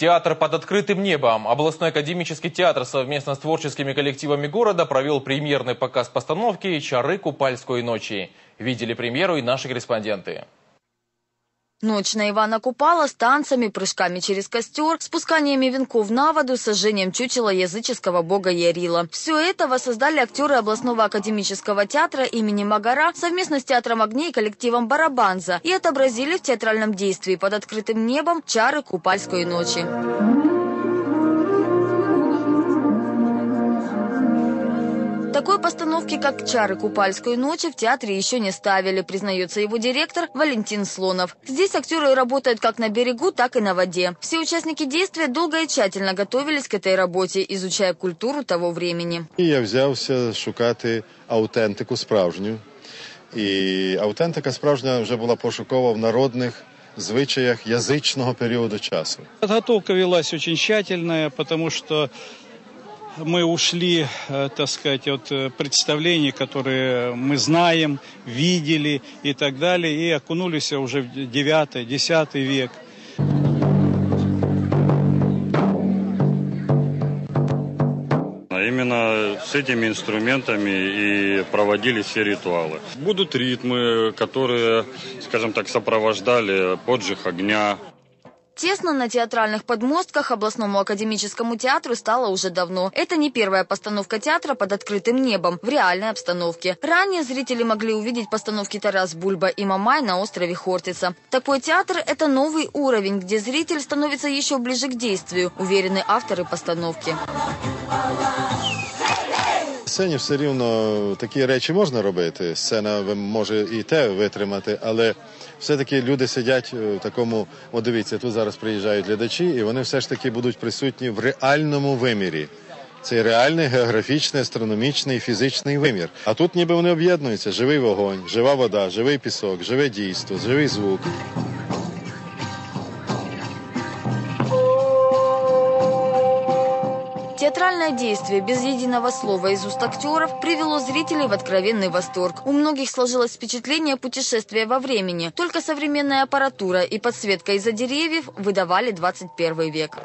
Театр под открытым небом. Областной академический театр совместно с творческими коллективами города провел премьерный показ постановки «Чары Купальской ночи». Видели премьеру и наши корреспонденты. Ночь на Ивана Купала с танцами, прыжками через костер, спусканиями венков на воду, сожжением чучела языческого бога Ярила. Все это воссоздали актеры областного академического театра имени Магара совместно с Театром огней и коллективом Барабанза и отобразили в театральном действии под открытым небом чары Купальской ночи. Такой постановки, как «Чары Купальской ночи» в театре еще не ставили, признается его директор Валентин Слонов. Здесь актеры работают как на берегу, так и на воде. Все участники действия долго и тщательно готовились к этой работе, изучая культуру того времени. Я взявся шукати аутентику справжню. І аутентика справжня вже була пошукова в народних звичаях язичного періоду часу. Подготовка велась очень тщательная, потому что мы ушли, э, так сказать, от э, представлений, которые мы знаем, видели и так далее, и окунулись уже в 9-10 век. Именно с этими инструментами и проводили все ритуалы. Будут ритмы, которые, скажем так, сопровождали поджиг огня, Тесно на театральных подмостках областному академическому театру стало уже давно. Это не первая постановка театра под открытым небом в реальной обстановке. Ранее зрители могли увидеть постановки Тарас Бульба и Мамай на острове Хортица. Такой театр – это новый уровень, где зритель становится еще ближе к действию, уверены авторы постановки. Сцені все рівно такі речі можна робити. Сцена може і те витримати, але все-таки люди сидять в такому, от дивіться, тут зараз приїжджають глядачі, і вони все ж таки будуть присутні в реальному вимірі. Це реальний географічний, астрономічний, фізичний вимір. А тут ніби вони об'єднуються: живий вогонь, жива вода, живий пісок, живе дійство, живий звук. Театральное действие без единого слова из уст актеров привело зрителей в откровенный восторг. У многих сложилось впечатление путешествия во времени. Только современная аппаратура и подсветка из-за деревьев выдавали 21 век.